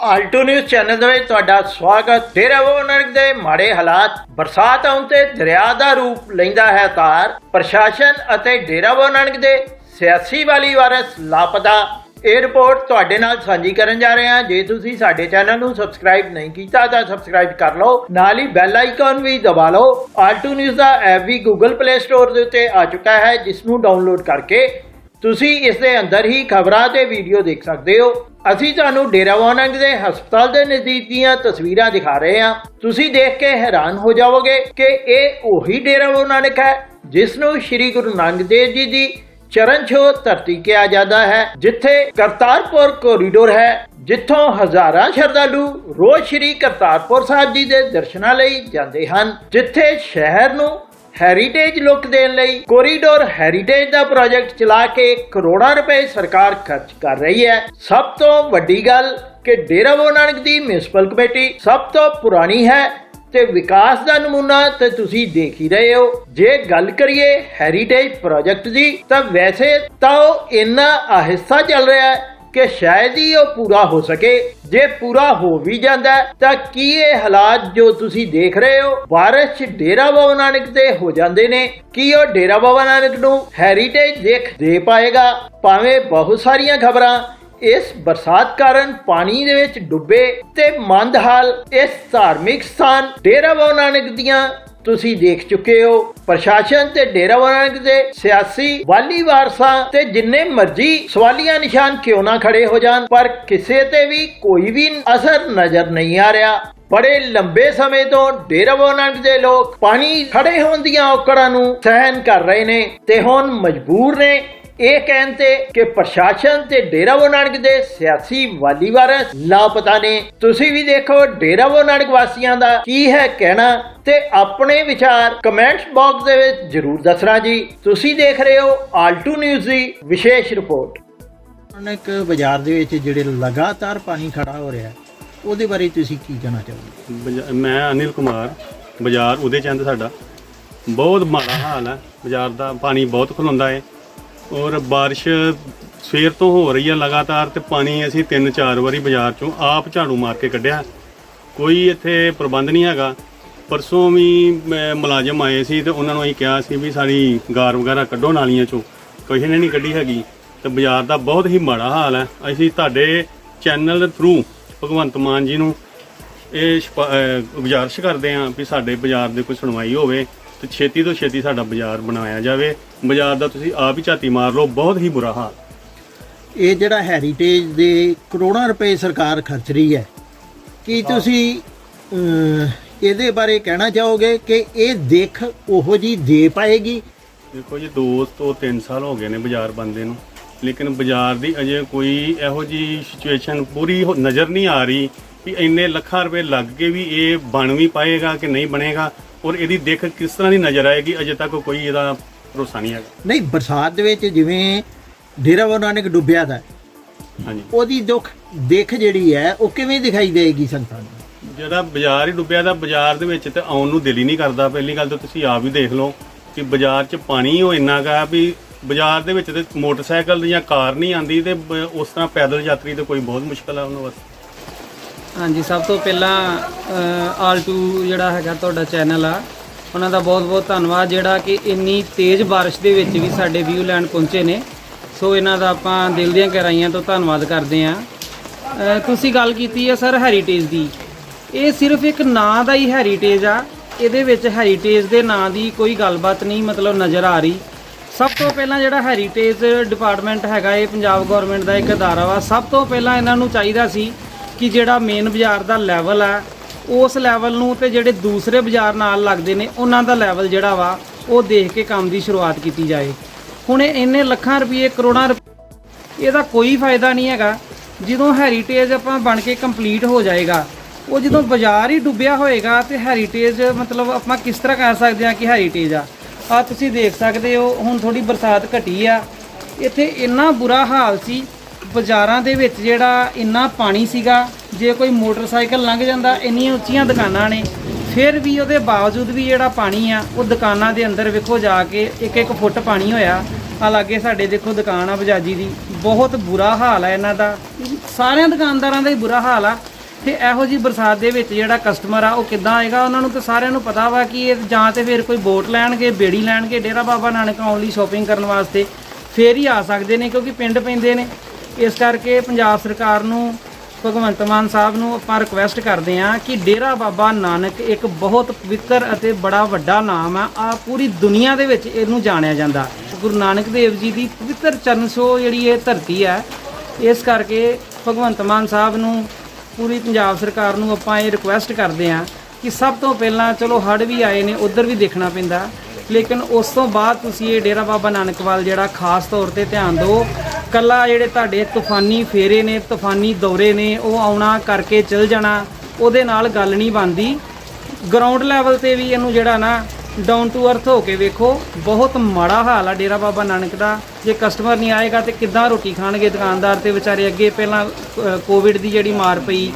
Alto news channel ਦੇ ਵਿੱਚ ਤੁਹਾਡਾ ਸਵਾਗਤ। ਡੇਰਾ ਬਾਬਾ ਨਾਨਕ ਦੇ ਮਾੜੇ ਹਾਲਾਤ, ਬਰਸਾਤ ਆਉਣ ਤੇ ਦਰਿਆ ਦਾ ਰੂਪ ਲੈਂਦਾ ਹੈ ਤਾਰ। ਪ੍ਰਸ਼ਾਸਨ ਅਤੇ ਡੇਰਾ ਬਾਬਾ ਨਾਨਕ ਦੇ ਸਿਆਸੀ ਵਾਲੀ ਵਾਰਸ ਲਾਪਤਾ। ਇਹ ਰਿਪੋਰਟ ਤੁਹਾਡੇ ਨਾਲ ਸਾਂਝੀ ਕਰਨ ਜਾ ਰਹੇ ਹਾਂ। ਜੇ ਤੁਸੀਂ ਸਾਡੇ ਚੈਨਲ ਨੂੰ ਸਬਸਕ੍ਰਾਈਬ ਨਹੀਂ ਕੀਤਾ ਤਾਂ ਸਬਸਕ੍ਰਾਈਬ ਕਰ ਲਓ। ਨਾਲ ਹੀ ਬੈਲ ਆਈਕਨ ਵੀ ਦਬਾ ਲਓ। ਆਲਟੋ ਨਿਊਜ਼ ਦਾ ਐਪ ਵੀ ਗੂਗਲ ਪਲੇ ਸਟੋਰ ਦੇ ਉੱਤੇ ਆ ਚੁੱਕਾ ਹੈ, ਜਿਸ ਨੂੰ ਡਾਊਨਲੋਡ ਕਰਕੇ ਤੁਸੀਂ ਇਸ ਦੇ ਅੰਦਰ ਹੀ ਖਬਰਾਂ ਤੇ ਵੀਡੀਓ ਦੇਖ ਸਕਦੇ ਹੋ। ਅਸੀਂ ਤੁਹਾਨੂੰ ਡੇਰਾ ਦੇ ਹਸਪਤਾਲ ਦੇ ਨਜ਼ਦੀਕ ਦੀਆਂ ਤਸਵੀਰਾਂ ਦਿਖਾ ਰਹੇ ਹਾਂ। ਤੁਸੀਂ ਦੇਖ ਕੇ ਹੈਰਾਨ ਹੋ ਜਾਵੋਗੇ ਕਿ ਇਹ ਉਹੀ ਡੇਰਾ ਹੈ ਜਿਸ ਨੂੰ ਸ੍ਰੀ ਗੁਰੂ ਨਾਨਕ ਦੇਵ ਜੀ ਦੀ ਚਰਨ ਛੋਹ ਧਰਤੀ ਕਿਹਾ ਜਾਂਦਾ ਹੈ, ਜਿੱਥੇ ਕਰਤਾਰਪੁਰ ਕੋਰੀਡੋਰ ਹੈ, ਜਿੱਥੋਂ ਹਜ਼ਾਰਾਂ ਸ਼ਰਧਾਲੂ ਰੋਜ਼ ਸ੍ਰੀ ਕਰਤਾਰਪੁਰ ਸਾਹਿਬ ਜੀ ਦੇ ਦਰਸ਼ਨਾਂ ਲਈ ਜਾਂਦੇ ਹਨ, ਜਿੱਥੇ ਸ਼ਹਿਰ ਨੂੰ ਹੈਰੀਟੇਜ ਲੁੱਕ ਦੇਣ ਲਈ ਕੋਰੀਡੋਰ ਹੈਰੀਟੇਜ ਦਾ ਪ੍ਰੋਜੈਕਟ ਚਲਾ ਕੇ ਕਰੋੜਾਂ ਰੁਪਏ ਸਰਕਾਰ ਖਰਚ ਕਰ ਰਹੀ ਹੈ। ਸਭ ਤੋਂ ਵੱਡੀ ਗੱਲ ਕਿ ਡੇਰਾ ਬਾਬਾ ਨਾਨਕ ਦੀ ਮਿਊਨਿਸਪਲ ਕਮੇਟੀ ਸਭ ਤੋਂ ਪੁਰਾਣੀ ਹੈ ਤੇ ਵਿਕਾਸ ਦਾ ਨਮੂਨਾ ਤੇ ਤੁਸੀਂ ਦੇਖ ਹੀ ਰਹੇ ਹੋ। ਜੇ ਗੱਲ ਕਰੀਏ ਹੈਰੀਟੇਜ ਪ੍ਰੋਜੈਕਟ ਦੀ, ਤਾਂ ਵੈਸੇ ਤਾਂ ਉਹ ਇੰਨਾ ਆਹਿਸਤਾ ਚੱਲ ਰਿਹਾ ਹੈ ਕਿ ਸ਼ਾਇਦ ਹੀ ਉਹ ਪੂਰਾ ਹੋ ਸਕੇ। ਜੇ ਪੂਰਾ ਹੋ ਵੀ ਜਾਂਦਾ ਤਾਂ ਕੀ ਇਹ ਹਾਲਾਤ ਜੋ ਤੁਸੀਂ ਦੇਖ ਰਹੇ ਹੋ ਬਾਰਿਸ਼ 'ਚ ਡੇਰਾ ਬਾਬਾ ਨਾਨਕ ਤੇ ਹੋ ਜਾਂਦੇ ਨੇ? ਕੀ ਉਹ ਡੇਰਾ ਬਾਬਾ ਨਾਨਕ ਨੂੰ ਹੈਰੀਟੇਜ ਦੇਖ ਦੇ ਪਾਏਗਾ? ਭਾਵੇਂ ਬਹੁਤ ਸਾਰੀਆਂ ਖਬਰਾਂ, ਇਸ ਬਰਸਾਤ ਕਾਰਨ ਪਾਣੀ ਦੇ ਵਿੱਚ ਡੁੱਬੇ ਤੇ ਮੰਦ ਹਾਲ ਇਸ ਧਾਰਮਿਕ ਸਥਾਨ ਡੇਰਾ ਬਾਬਾ ਨਾਨਕ ਦੀਆਂ ਤੁਸੀਂ ਦੇਖ ਚੁੱਕੇ ਹੋ ਪ੍ਰਸ਼ਾਸਨ ਤੇ ਡੇਰਾ ਦੇ ਸਿਆਸੀ ਵਾਲੀ ਵਾਰਸਾਂ ਤੇ ਜਿੰਨੇ ਮਰਜ਼ੀ ਸਵਾਲੀਆ ਨਿਸ਼ਾਨ ਕਿਉਂ ਨਾ ਖੜੇ ਹੋ ਜਾਣ, ਪਰ ਕਿਸੇ ਤੇ ਵੀ ਕੋਈ ਵੀ ਅਸਰ ਨਜ਼ਰ ਨਹੀਂ ਆ ਰਿਹਾ। ਬੜੇ ਲੰਬੇ ਸਮੇਂ ਤੋਂ ਡੇਰਾ ਬਾਬਾ ਦੇ ਲੋਕ ਪਾਣੀ ਖੜੇ ਹੋਣ ਦੀਆਂ ਔਕੜਾਂ ਨੂੰ ਸਹਿਨ ਕਰ ਰਹੇ ਨੇ ਤੇ ਹੁਣ ਮਜਬੂਰ ਨੇ ਇਹ ਕਹਿਣ ਤੇ ਕਿ ਪ੍ਰਸ਼ਾਸਨ ਤੇ ਡੇਰਾ ਬਾਬਾ ਨਾਨਕ ਦੇ ਸਿਆਸੀ ਵਾਲੀ ਵਾਰਸ ਲਾਪਤਾ ਨੇ। ਤੁਸੀਂ ਵੀ ਦੇਖੋ ਡੇਰਾ ਬਾਬਾ ਨਾਨਕ ਵਾਸੀਆਂ ਦਾ ਕੀ ਹੈ ਕਹਿਣਾ ਤੇ ਆਪਣੇ ਵਿਚਾਰ ਕਮੈਂਟਸ ਬਾਕਸ ਦੇ ਵਿੱਚ ਜਰੂਰ ਦੱਸਣਾ ਜੀ। ਤੁਸੀਂ ਦੇਖ ਰਹੇ ਹੋ ਆਲਟੂ ਨਿਊਜ਼ ਦੀ ਵਿਸ਼ੇਸ਼ ਰਿਪੋਰਟ। ਨਾਨਕ ਬਾਜ਼ਾਰ ਦੇ ਵਿੱਚ ਜਿਹੜੇ ਲਗਾਤਾਰ ਪਾਣੀ ਖੜਾ ਹੋ ਰਿਹਾ ਉਹਦੇ ਬਾਰੇ ਤੁਸੀਂ ਕੀ ਕਹਿਣਾ ਚਾਹੋਗੇ? ਮੈਂ ਅਨਿਲ ਕੁਮਾਰ ਬਾਜ਼ਾਰ ਉਹਦੇ ਚੰਦ ਸਾਡਾ। ਬਹੁਤ ਮਾੜਾ ਹਾਲ ਹੈ ਬਾਜ਼ਾਰ ਦਾ ਪਾਣੀ ਬਹੁਤ ਖਲੋਂਦਾ ਹੈ ਔਰ ਬਾਰਿਸ਼ ਸਵੇਰ ਤੋਂ ਹੋ ਰਹੀ ਹੈ ਲਗਾਤਾਰ ਤੇ ਪਾਣੀ ਅਸੀਂ ਤਿੰਨ ਚਾਰ ਵਾਰੀ ਬਾਜ਼ਾਰ ਚੋਂ ਆਪ ਝਾੜੂ ਮਾਰ ਕੇ ਕੱਢਿਆ। ਕੋਈ ਇੱਥੇ ਪ੍ਰਬੰਧ ਨਹੀਂ ਹੈਗਾ। ਪਰਸੋਂ ਵੀ ਮੁਲਾਜ਼ਮ ਆਏ ਸੀ ਤੇ ਉਹਨਾਂ ਨੂੰ ਅਸੀਂ ਕਿਹਾ ਸੀ ਵੀ ਸਾਡੀ ਗਾਰ ਵਗੈਰਾ ਕੱਢੋ ਨਾਲੀਆਂ ਚੋਂ। ਕਿਸੇ ਨੇ ਨਹੀਂ ਕੱਢੀ ਹੈਗੀ। ਤੇ ਬਾਜ਼ਾਰ ਦਾ ਬਹੁਤ ਹੀ ਮਾੜਾ ਹਾਲ ਹੈ। ਅਸੀਂ ਤੁਹਾਡੇ ਚੈਨਲ ਦੇ ਥਰੂ ਭਗਵੰਤ ਮਾਨ ਜੀ ਨੂੰ ਇਹ ਸ਼ਪਾ- ਅਹ ਗੁਜ਼ਾਰਿਸ਼ ਕਰਦੇ ਹਾਂ ਵੀ ਸਾਡੇ ਬਾਜ਼ਾਰ ਦੇ ਕੋਈ ਸੁਣਵਾਈ ਹੋਵੇ ਤੇ ਛੇਤੀ ਤੋਂ ਛੇਤੀ ਸਾਡਾ ਬਾਜ਼ਾਰ ਬਣਾਇਆ ਜਾਵੇ। ਬਾਜ਼ਾਰ ਦਾ ਤੁਸੀਂ ਆਪ ਹੀ ਝਾਤੀ ਮਾਰ ਲਓ ਬਹੁਤ ਹੀ ਬੁਰਾ ਹਾਲ। ਇਹ ਜਿਹੜਾ ਹੈਰੀਟੇਜ ਦੇ ਕਰੋੜਾਂ ਰੁਪਏ ਸਰਕਾਰ ਖਰਚ ਰਹੀ ਹੈ ਕੀ ਤੁਸੀਂ ਅਮ, ਇਹਦੇ ਬਾਰੇ ਕਹਿਣਾ ਚਾਹੋਗੇ ਕਿ ਇਹ ਦੇਖ ਉਹੋ ਜੀ ਦੇ ਪਾਏਗੀ? ਦੇਖੋ ਜੀ ਦੋ ਤੋਂ 3 ਸਾਲ ਹੋ ਗਏ ਨੇ ਬਾਜ਼ਾਰ ਬੰਦੇ ਨੂੰ ਲੇਕਿਨ ਬਾਜ਼ਾਰ ਦੀ ਅਜੇ ਕੋਈ ਇਹੋ ਜੀ ਸਿਚੁਏਸ਼ਨ ਪੂਰੀ ਹੋ- ਨਜ਼ਰ ਨਹੀਂ ਆ ਰਹੀ ਵੀ ਇੰਨੇ ਲੱਖਾਂ ਰੁਪਏ ਲੱਗ ਕੇ ਵੀ ਇਹ ਬਣ ਵੀ ਪਾਏਗਾ ਕਿ ਨਹੀਂ ਬਣੇਗਾ ਔਰ ਇਹਦੀ ਦੇਖ ਕਿਸ ਤਰ੍ਹਾਂ ਦੀ ਨਜ਼ਰ ਆਏਗੀ ਅਜੇ ਤੱਕ ਕੋਈ ਇਹਦਾ ਭਰੋਸਾ ਨਹੀਂ ਹੈਗਾ। ਨਹੀਂ ਬਰਸਾਤ ਦੇ ਵਿੱਚ ਜਿਵੇਂ ਡੇਰਾ ਬਾਬਾ ਨਾਨਕ ਡੁੱਬਿਆ ਦਾ ਹਾਂਜੀ। ਉਹਦੀ ਦੁੱਖ ਦੇਖ ਜਿਹੜੀ ਹੈ ਉਹ ਕਿਵੇਂ ਦਿਖਾਈ ਦੇਗੀ ਸੰਗਤਾਂ ਨੂੰ? ਜਿਹੜਾ ਬਾਜ਼ਾਰ ਹੀ ਡੁੱਬਿਆ ਦਾ ਬਾਜ਼ਾਰ ਦੇ ਵਿੱਚ ਤੇ ਆਉਣ ਨੂੰ ਦਿਲ ਹੀ ਨਹੀਂ ਕਰਦਾ। ਪਹਿਲੀ ਗੱਲ ਤਾਂ ਤੁਸੀਂ ਆਪ ਹੀ ਦੇਖ ਲਓ ਕਿ ਬਾਜ਼ਾਰ 'ਚ ਪਾਣੀ ਉਹ ਇੰਨਾ ਕਾ ਵੀ ਬਾਜ਼ਾਰ ਦੇ ਵਿੱਚ ਤੇ ਮੋਟਰਸਾਈਕਲ ਜਾਂ ਕਾਰ ਨਹੀਂ ਆਂਦੀ ਤੇ ਬ- ਉਸ ਤਰ੍ਹਾਂ ਪੈਦਲ ਯਾਤਰੀ ਤੇ ਕੋਈ ਬਹੁਤ ਮੁਸ਼ਕਲ ਆ ਉਹਨਾਂ ਵਾਸਤੇ ਹਾਂਜੀ ਸਭ ਤੋਂ ਪਹਿਲਾਂ ਆਲ2 ਜਿਹੜਾ ਹੈਗਾ ਤੁਹਾਡਾ ਚੈਨਲ ਆ ਉਹਨਾਂ ਦਾ ਬਹੁਤ-ਬਹੁਤ ਧੰਨਵਾਦ, ਜਿਹੜਾ ਕਿ ਇੰਨੀ ਤੇਜ਼ ਬਾਰਿਸ਼ ਦੇ ਵਿੱਚ ਵੀ ਸਾਡੇ ਵਿਊ ਲੈਂਡ ਪਹੁੰਚੇ ਨੇ। ਸੋ ਇਹਨਾਂ ਦਾ ਆਪਾਂ ਦਿਲ ਦੀਆਂ ਗਹਿਰਾਈਆਂ ਤੋਂ ਧੰਨਵਾਦ ਕਰਦੇ ਆ ਤੁਸੀਂ ਗੱਲ ਕੀਤੀ ਹੈ ਸਰ ਹੈਰੀਟੇਜ ਦੀ। ਇਹ ਸਿਰਫ ਇੱਕ ਨਾਂ ਦਾ ਹੀ ਹੈਰੀਟੇਜ ਆ। ਇਹਦੇ ਵਿੱਚ ਹੈਰੀਟੇਜ ਦੇ ਨਾਂ ਦੀ ਕੋਈ ਗੱਲਬਾਤ ਨਹੀਂ, ਮਤਲਬ ਨਜ਼ਰ ਆ ਰਹੀ। ਸਭ ਤੋਂ ਪਹਿਲਾਂ ਜਿਹੜਾ ਹੈਰੀਟੇਜ ਡਿਪਾਰਟਮੈਂਟ ਹੈਗਾ, ਇਹ ਪੰਜਾਬ ਗਵਰਨਮੈਂਟ ਦਾ ਇੱਕ ਅਦਾਰਾ ਵਾ। ਸਭ ਤੋਂ ਪਹਿਲਾਂ ਇਹਨਾਂ ਨੂੰ ਚਾਹੀਦਾ ਸੀ ਕਿ ਜਿਹੜਾ ਮੇਨ ਬਾਜ਼ਾਰ ਦਾ ਲੈਵਲ ਆ ਉਸ ਲੈਵਲ ਨੂੰ ਤੇ ਜਿਹੜੇ ਦੂਸਰੇ ਬਾਜ਼ਾਰ ਨਾਲ ਲੱਗਦੇ ਨੇ, ਉਹਨਾਂ ਦਾ ਲੈਵਲ ਜਿਹੜਾ ਵਾ, ਉਹ ਦੇਖ ਕੇ ਕੰਮ ਦੀ ਸ਼ੁਰੂਆਤ ਕੀਤੀ ਜਾਏ। ਹੁਣ ਇਹ ਇੰਨੇ ਲੱਖਾਂ ਰੁਪਏ, ਕਰੋੜਾਂ ਰੁਪਏ, ਇਹਦਾ ਕੋਈ ਫਾਇਦਾ ਨਹੀਂ ਹੈਗਾ। ਜਦੋਂ ਹੈਰੀਟੇਜ ਆਪਾਂ ਬਣ ਕੇ ਕੰਪਲੀਟ ਹੋ ਜਾਏਗਾ, ਉਹ ਜਦੋਂ ਬਾਜ਼ਾਰ ਹੀ ਡੁੱਬਿਆ ਹੋਏਗਾ, ਤੇ ਹੈਰੀਟੇਜ ਮਤਲਬ ਆਪਾਂ ਕਿਸ ਤਰ੍ਹਾਂ ਕਹਿ ਸਕਦੇ ਹਾਂ ਕਿ ਹੈਰੀਟੇਜ ਆ। ਆ ਤੁਸੀਂ ਦੇਖ ਸਕਦੇ ਹੋ, ਹੁਣ ਥੋੜੀ ਬਰਸਾਤ ਘਟੀ ਆ। ਇੱਥੇ ਇੰਨਾ ਬੁਰਾ ਹਾਲ ਸੀ ਬਾਜ਼ਾਰਾਂ ਦੇ ਵਿੱਚ ਜਿਹੜਾ ਇੰਨਾ ਪਾਣੀ ਸੀਗਾ, ਜੇ ਕੋਈ ਮੋਟਰਸਾਈਕਲ ਲੰਘ ਜਾਂਦਾ, ਇੰਨੀਆਂ ਉੱਚੀਆਂ ਦੁਕਾਨਾਂ ਨੇ, ਫਿਰ ਵੀ ਉਹਦੇ ਬਾਵਜੂਦ ਵੀ ਜਿਹੜਾ ਪਾਣੀ ਆ, ਉਹ ਦੁਕਾਨਾਂ ਦੇ ਅੰਦਰ ਵੇਖੋ ਜਾ ਕੇ ਇੱਕ ਇੱਕ ਫੁੱਟ ਪਾਣੀ ਹੋਇਆ। ਆ ਲਾਗੇ ਸਾਡੇ ਦੇਖੋ ਦੁਕਾਨ ਆ ਬਜਾਜੀ ਦੀ, ਬਹੁਤ ਬੁਰਾ ਹਾਲ ਆ ਇਹਨਾਂ ਦਾ। ਸਾਰਿਆਂ ਦੁਕਾਨਦਾਰਾਂ ਦਾ ਹੀ ਬੁਰਾ ਹਾਲ ਆ। ਤੇ ਇਹੋ ਜੀ ਬਰਸਾਤ ਦੇ ਵਿੱਚ ਜਿਹੜਾ ਕਸਟਮਰ ਆ, ਉਹ ਕਿੱਦਾਂ ਆਏਗਾ, ਉਹਨਾਂ ਨੂੰ ਤਾਂ ਸਾਰਿਆਂ ਨੂੰ ਪਤਾ ਵਾ ਕਿ ਇਹ ਜਾਂ ਤੇ ਫਿਰ ਕੋਈ ਬੋਟ ਲੈਣਗੇ, ਬੇੜੀ ਲੈਣਗੇ, ਡੇਰਾ ਬਾਬਾ ਨਾਨਕ ਆਉਣ ਲਈ ਸ਼ਾਪਿੰਗ ਕਰਨ ਵਾਸਤੇ, ਫੇਰ ਹੀ ਆ ਸਕਦੇ ਨੇ, ਕਿਉਂਕਿ ਪਿੰਡ ਪੈਂਦੇ ਨੇ। ਇਸ ਕਰਕੇ ਪੰਜਾਬ ਸਰਕਾਰ ਨੂੰ, ਭਗਵੰਤ ਮਾਨ ਸਾਹਿਬ ਨੂੰ ਆਪਾਂ ਰਿਕੁਐਸਟ ਕਰਦੇ ਹਾਂ ਕਿ ਡੇਰਾ ਬਾਬਾ ਨਾਨਕ ਇੱਕ ਬਹੁਤ ਪਵਿੱਤਰ ਅਤੇ ਬੜਾ ਵੱਡਾ ਨਾਮ ਆ। ਆ ਪੂਰੀ ਦੁਨੀਆ ਦੇ ਵਿੱਚ ਇਹਨੂੰ ਜਾਣਿਆ ਜਾਂਦਾ। ਗੁਰੂ ਨਾਨਕ ਦੇਵ ਜੀ ਦੀ ਪਵਿੱਤਰ ਚਰਨ ਛੋਹ ਜਿਹੜੀ ਇਹ ਧਰਤੀ ਹੈ ਇਸ ਕਰਕੇ ਭਗਵੰਤ ਮਾਨ ਸਾਹਿਬ ਨੂੰ, ਪੂਰੀ ਪੰਜਾਬ ਸਰਕਾਰ ਨੂੰ ਆਪਾਂ ਇਹ ਰਿਕੁਐਸਟ ਕਰਦੇ ਹਾਂ ਕਿ ਸਭ ਤੋਂ ਪਹਿਲਾਂ ਚਲੋ ਹੜ੍ਹ ਵੀ ਆਏ ਨੇ, ਉਧਰ ਵੀ ਦੇਖਣਾ ਪੈਂਦਾ। ਲੇਕਿਨ ਉਸ ਤੋਂ ਬਾਅਦ ਤੁਸੀਂ ਇਹ ਡੇਰਾ ਬਾਬਾ ਨਾਨਕਵਾਲ ਜਿਹੜਾ ਖਾਸ ਤੌਰ ਤੇ ਧਿਆਨ ਦਿਓ ਕੱਲਾ ਜਿਹੜੇ ਤੁਹਾਡੇ ਤੂਫਾਨੀ ਫੇਰੇ ਨੇ, ਤੂਫਾਨੀ ਦੌਰੇ ਨੇ, ਉਹ ਆਉਣਾ ਕਰਕੇ ਚਲ ਜਾਣਾ, ਉਹਦੇ ਨਾਲ ਗੱਲ ਨਹੀਂ ਬਣਦੀ। ਗਰਾਊਂਡ ਲੈਵਲ ਤੇ ਵੀ ਇਹਨੂੰ ਜਿਹੜਾ ਨਾ ਡਾਊਨ ਟੂ ਅਰਥ ਹੋ ਕੇ ਵੇਖੋ, ਬਹੁਤ ਮਾੜਾ ਹਾਲ ਆ ਡੇਰਾ ਬਾਬਾ ਨਾਨਕ ਦਾ। ਜੇ ਕਸਟਮਰ ਨਹੀਂ ਆਏਗਾ ਤੇ ਕਿੱਦਾਂ ਰੋਟੀ ਖਾਣਗੇ ਦੁਕਾਨਦਾਰ ਤੇ ਵਿਚਾਰੇ ਅੱਗੇ ਪਹਿਲਾਂ ਕੋਵਿਡ ਦੀ ਜਿਹੜੀ ਮਾਰ ਪਈ,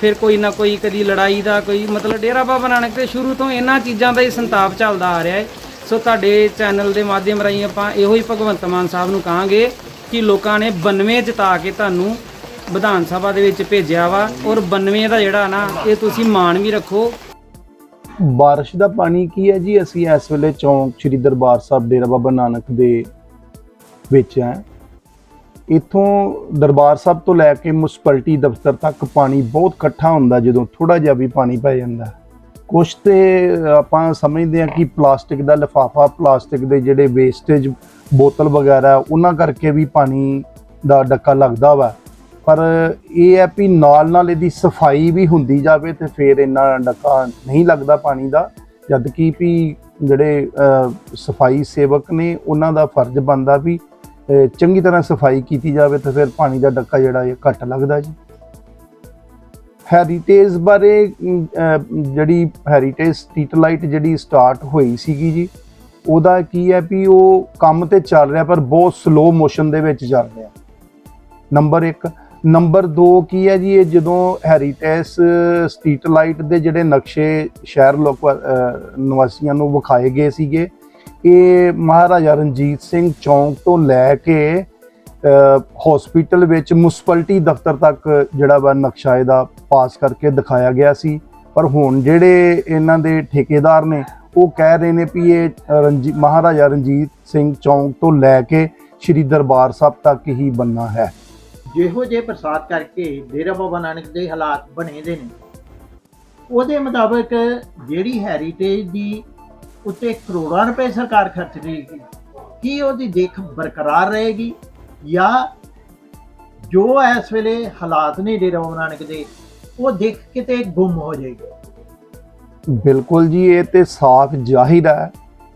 ਫਿਰ ਕੋਈ ਨਾ ਕੋਈ ਕਦੀ ਲੜਾਈ ਦਾ ਕੋਈ ਮਤਲਬ ਡੇਰਾ ਬਾਬਾ ਨਾਨਕ ਤੇ ਸ਼ੁਰੂ ਤੋਂ ਇਹਨਾਂ ਚੀਜ਼ਾਂ ਦਾ ਹੀ ਸੰਤਾਪ ਚੱਲਦਾ ਆ ਰਿਹਾ ਹੈ। ਸੋ ਤੁਹਾਡੇ ਚੈਨਲ ਦੇ ਮਾਧਿਅਮ ਰਾਹੀਂ ਆਪਾਂ ਇਹੋ ਹੀ ਭਗਵੰਤ ਮਾਨ ਸਾਹਿਬ ਨੂੰ ਕਹਾਂਗੇ ਕਿ ਲੋਕਾਂ ਨੇ 92 ਜਿਤਾ ਕੇ ਤੁਹਾਨੂੰ ਵਿਧਾਨ ਸਭਾ ਦੇ ਵਿੱਚ ਭੇਜਿਆ ਵਾ ਔਰ 92 ਦਾ ਜਿਹੜਾ ਨਾ, ਇਹ ਤੁਸੀਂ ਮਾਣ ਵੀ ਰੱਖੋ। ਬਾਰਿਸ਼ ਦਾ ਪਾਣੀ ਕੀ ਹੈ ਜੀ? ਅਸੀਂ ਇਸ ਵੇਲੇ ਚੌਂਕ ਸ੍ਰੀ ਦਰਬਾਰ ਸਾਹਿਬ ਡੇਰਾ ਬਾਬਾ ਨਾਨਕ ਦੇ ਵਿੱਚ ਹੈ। ਇਥੋਂ ਦਰਬਾਰ ਸਾਹਿਬ ਤੋਂ ਲੈ ਕੇ ਮੁਨਸਪਲਟੀ ਦਫ਼ਤਰ ਤੱਕ ਪਾਣੀ ਬਹੁਤ ਇਕੱਠਾ ਹੁੰਦਾ, ਜਦੋਂ ਥੋੜਾ ਜਿਹਾ ਵੀ ਪਾਣੀ ਪੈ ਜਾਂਦਾ। ਕੁਛ ਤੇ ਆਪਾਂ ਸਮਝਦੇ ਹਾਂ ਕਿ ਪਲਾਸਟਿਕ ਦਾ ਲਿਫਾਫਾ, ਪਲਾਸਟਿਕ ਦੇ ਜਿਹੜੇ ਵੇਸਟੇਜ ਬੋਤਲ ਵਗੈਰਾ, ਉਹਨਾਂ ਕਰਕੇ ਵੀ ਪਾਣੀ ਦਾ ਡੱਕਾ ਲੱਗਦਾ ਵਾ। ਪਰ ਇਹ ਹੈ ਵੀ ਨਾਲ ਨਾਲ ਇਹਦੀ ਸਫ਼ਾਈ ਵੀ ਹੁੰਦੀ ਜਾਵੇ ਤੇ ਫਿਰ ਇੰਨਾ ਡੱਕਾ ਨਹੀਂ ਲੱਗਦਾ ਪਾਣੀ ਦਾ, ਜਦ ਕਿ ਵੀ ਜਿਹੜੇ ਸਫ਼ਾਈ ਸੇਵਕ ਨੇ, ਉਹਨਾਂ ਦਾ ਫਰਜ਼ ਬਣਦਾ ਵੀ ਚੰਗੀ ਤਰ੍ਹਾਂ ਸਫ਼ਾਈ ਕੀਤੀ ਜਾਵੇ ਤਾਂ ਫਿਰ ਪਾਣੀ ਦਾ ਡੱਕਾ ਜਿਹੜਾ ਇਹ ਘੱਟ ਲੱਗਦਾ ਜੀ। ਹੈਰੀਟੇਜ ਬਾਰੇ ਜਿਹੜੀ ਹੈਰੀਟੇਜ ਸਟਰੀਟਲਾਈਟ ਜਿਹੜੀ ਸਟਾਰਟ ਹੋਈ ਸੀਗੀ ਜੀ, ਉਹਦਾ ਕੀ ਹੈ ਵੀ ਉਹ ਕੰਮ ਤੇ ਚੱਲ ਰਿਹਾ, ਪਰ ਬਹੁਤ ਸਲੋ ਮੋਸ਼ਨ ਦੇ ਵਿੱਚ ਚੱਲ ਰਿਹਾ। ਨੰਬਰ 1 ਨੰਬਰ 2 ਕੀ ਹੈ ਜੀ, ਇਹ ਜਦੋਂ ਹੈਰੀਟੇਜ ਸਟਰੀਟਲਾਈਟ ਦੇ ਜਿਹੜੇ ਨਕਸ਼ੇ ਸ਼ਹਿਰ ਲੋਕ ਨਿਵਾਸੀਆਂ ਨੂੰ ਵਿਖਾਏ ਗਏ ਸੀਗੇ, ਇਹ ਮਹਾਰਾਜਾ ਰਣਜੀਤ ਸਿੰਘ ਚੌਂਕ ਤੋਂ ਲੈ ਕੇ ਹਸਪੀਟਲ ਵਿੱਚ ਮੁਨਸਪਲਟੀ ਦਫ਼ਤਰ ਤੱਕ ਜਿਹੜਾ ਵਾ ਨਕਸ਼ਾ ਇਹਦਾ ਪਾਸ ਕਰਕੇ ਦਿਖਾਇਆ ਗਿਆ ਸੀ। ਪਰ ਹੁਣ ਜਿਹੜੇ ਇਹਨਾਂ ਦੇ ਠੇਕੇਦਾਰ ਨੇ, ਉਹ ਕਹਿ ਰਹੇ ਨੇ ਵੀ ਇਹ ਰਣਜੀ, ਮਹਾਰਾਜਾ ਰਣਜੀਤ ਸਿੰਘ ਚੌਂਕ ਤੋਂ ਲੈ ਕੇ ਸ੍ਰੀ ਦਰਬਾਰ ਸਾਹਿਬ ਤੱਕ ਹੀ ਬੰਨਾ ਹੈ। ਜਿਹੋ ਜੇ ਪ੍ਰਸਾਦ ਕਰਕੇ ਡੇਰਾ ਬਾਬਾ ਨਾਨਕ ਦੇ ਹਾਲਾਤ ਬਣੇ ਦੇ ਨੇ, ਉਹਦੇ ਮੁਤਾਬਕ ਜਿਹੜੀ ਹੈਰੀਟੇਜ ਦੀ ਉੱਤੇ ਕਰੋੜਾਂ ਰੁਪਏ ਸਰਕਾਰ ਖਰਚ ਰਹੀ ਰਹੇਗੀ, ਕੀ ਉਹਦੀ ਦੇਖ ਬਰਕਰਾਰ ਰਹੇਗੀ? ਜਾਂ ਜੋ ਇਸ ਵੇਲੇ ਹਾਲਾਤ ਨੇ ਡੇਰਾ ਬਾਬਾ ਨਾਨਕ ਦੇ, ਉਹ ਦੇਖ ਕਿਤੇ ਗੁੰਮ ਹੋ ਜਾਏਗੀ। ਬਿਲਕੁਲ ਜੀ, ਇਹ ਤੇ ਸਾਫ਼ ਜ਼ਾਹਿਰ ਹੈ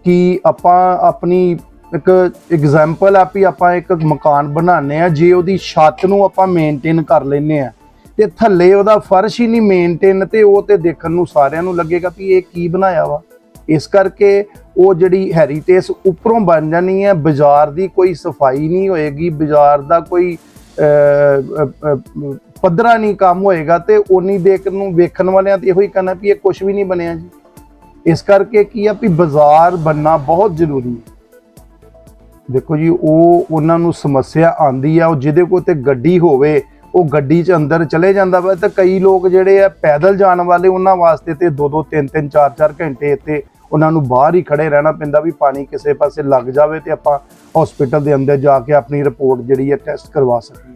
ਕਿ ਆਪਾਂ ਆਪਣੀ ਇੱਕ ਐਗਜ਼ਾਮਪਲ ਆ ਵੀ ਆਪਾਂ ਇੱਕ ਮਕਾਨ ਬਣਾਉਂਦੇ ਆ ਜੇ ਉਹਦੀ ਛੱਤ ਨੂੰ ਆਪਾਂ ਮੇਨਟੇਨ ਕਰ ਲੈਨੇ ਆ ਤੇ ਥੱਲੇ ਉਹਦਾ ਫਰਸ਼ ਹੀ ਨਹੀਂ ਮੇਨਟੇਨ ਤੇ ਉਹ ਤੇ ਦੇਖਣ ਨੂੰ ਸਾਰਿਆਂ ਨੂੰ ਲੱਗੇਗਾ ਵੀ ਇਹ ਕੀ ਬਣਾਇਆ ਵਾ। ਇਸ ਕਰਕੇ ਉਹ ਜਿਹੜੀ ਹੈਰੀਟੇਜ ਉੱਪਰੋਂ ਬਣ ਜਾਣੀ ਹੈ, ਬਾਜ਼ਾਰ ਦੀ ਕੋਈ ਸਫ਼ਾਈ ਨਹੀਂ ਹੋਏਗੀ, ਬਾਜ਼ਾਰ ਦਾ ਕੋਈ ਪੱਧਰਾ ਨਹੀਂ ਕੰਮ ਹੋਏਗਾ ਤੇ ਉਨੀ ਦੇਖ ਨੂੰ ਵੇਖਣ ਵਾਲਿਆਂ ਤੇ ਇਹੋ ਹੀ ਕਹਿਣਾ ਵੀ ਇਹ ਕੁਝ ਵੀ ਨਹੀਂ ਬਣਿਆ ਜੀ। ਇਸ ਕਰਕੇ ਕੀ ਆ ਵੀ ਬਾਜ਼ਾਰ ਬੰਨਾ ਬਹੁਤ ਜ਼ਰੂਰੀ ਹੈ। ਦੇਖੋ ਜੀ, ਉਹ ਉਹਨਾਂ ਨੂੰ ਸਮੱਸਿਆ ਆਂਦੀ ਆ, ਉਹ ਜਿਹਦੇ ਕੋਲ ਤੇ ਗੱਡੀ ਹੋਵੇ, ਉਹ ਗੱਡੀ 'ਚ ਅੰਦਰ ਚਲੇ ਜਾਂਦਾ ਵਾ ਤੇ ਕਈ ਲੋਕ ਜਿਹੜੇ ਆ ਪੈਦਲ ਜਾਣ ਵਾਲੇ ਉਹਨਾਂ ਵਾਸਤੇ ਤੇ 2-2 3-3 4-4 ਘੰਟੇ ਇੱਥੇ ਉਹਨਾਂ ਨੂੰ ਬਾਹਰ ਹੀ ਖੜੇ ਰਹਿਣਾ ਪੈਂਦਾ ਵੀ ਪਾਣੀ ਕਿਸੇ ਪਾਸੇ ਲੱਗ ਜਾਵੇ ਤੇ ਆਪਾਂ ਹਸਪੀਟਲ ਦੇ ਅੰਦਰ ਜਾ ਕੇ ਆਪਣੀ ਰਿਪੋਰਟ ਜਿਹੜੀ ਹੈ ਟੈਸਟ ਕਰਵਾ ਸਕੀਏ।